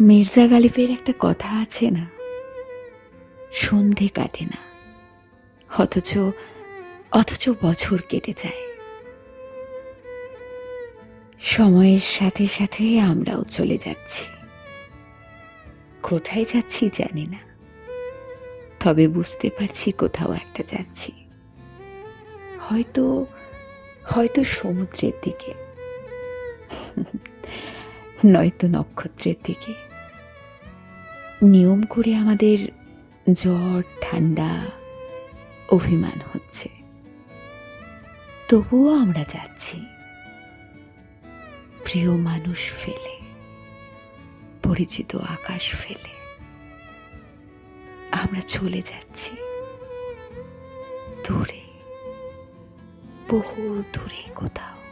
মির্জা গালিবের একটা কথা আছে না? সন্ধে কাটে না। অথচ অথচ বছর কেটে যায়। সময়ের সাথে সাথে আমরাও চলে যাচ্ছি। কোথায় যাচ্ছি জানি না। তবে বুঝতে পারছি কোথাও একটা যাচ্ছি। হয়তো হয়তো সমুদ্রের দিকে। নয়তো নক্ষত্রের দিকে। নিয়ম করে আমাদের জ্বর, ঠান্ডা অভিমান হচ্ছে। তবুও আমরা যাচ্ছি। প্রিয় মানুষ ফেলে, পরিচিত আকাশ ফেলে। আমরা চলে যাচ্ছি। দূরে, বহু দূরে কোথাও।